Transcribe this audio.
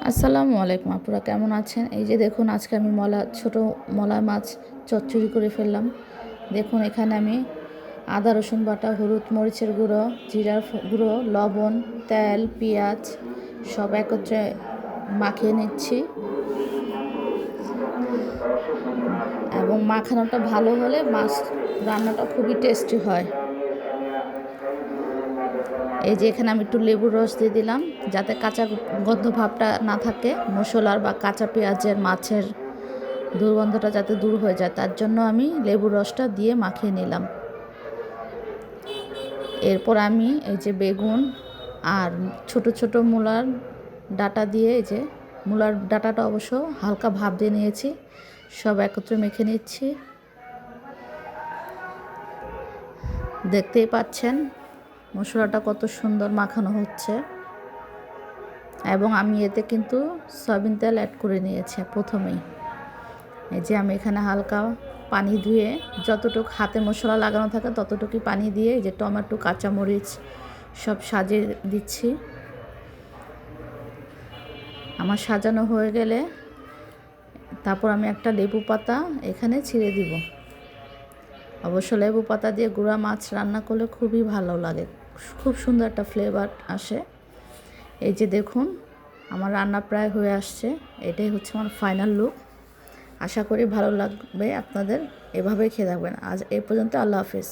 আসসালামু আলাইকুম আপুরা, কেমন আছেন? এই যে দেখুন, আজকে আমি মলা, ছোট মলা মাছ চচ্চড়ি করে ফেললাম। দেখুন, এখানে আমি আদা, রসুন বাটা, হলুদ মরিচের গুঁড়ো, জিরার গুঁড়ো, লবণ, তেল, পেঁয়াজ সব একত্রে মাখিয়ে নিচ্ছি। এবং মাখানোটা ভালো হলে মাছ রান্নাটা খুবই টেস্টি হয়। এই যে এখানে আমি একটু লেবুর রস দিয়ে দিলাম, যাতে কাঁচা গন্ধ ভাবটা না থাকে। মশলার বা কাঁচা পেঁয়াজের মাছের দুর্গন্ধটা যাতে দূর হয়ে যায়, তার জন্য আমি লেবুর রসটা দিয়ে মাখিয়ে নিলাম। এরপর আমি এই যে বেগুন আর ছোট ছোট মূলার ডাটা দিয়ে এই যে মূলার ডাটাটা অবশ্য হালকা ভাব দিয়ে নিয়েছি, সব একত্রে মেখে নিচ্ছি। দেখতেই পাচ্ছেন মশলাটা কত সুন্দর মাখানো হচ্ছে। এবং আমি এতে কিন্তু সয়াবিন তেল অ্যাড করে নিয়েছি প্রথমেই। এই যে আমি এখানে হালকা পানি ধুয়ে যতটুকু হাতে মশলা লাগানো থাকে ততটুকুই পানি দিয়ে যে টমেটো, কাঁচামরিচ সব সাজিয়ে দিচ্ছি। আমার সাজানো হয়ে গেলে তারপর আমি একটা লেবু পাতা এখানে ছিঁড়ে দিব। অবশ্য লেবু পাতা দিয়ে গুঁড়া মাছ রান্না করলে খুবই ভালো লাগে। খুব সুন্দর একটা ফ্লেভার আসে। এই যে দেখুন, আমার রান্না প্রায় হয়ে আসছে। এটাই হচ্ছে আমার ফাইনাল লুক আশা করি ভালো লাগবে আপনাদের। এভাবেই খেয়ে থাকবেন। আজ এ পর্যন্ত আল্লাহ হাফিজ।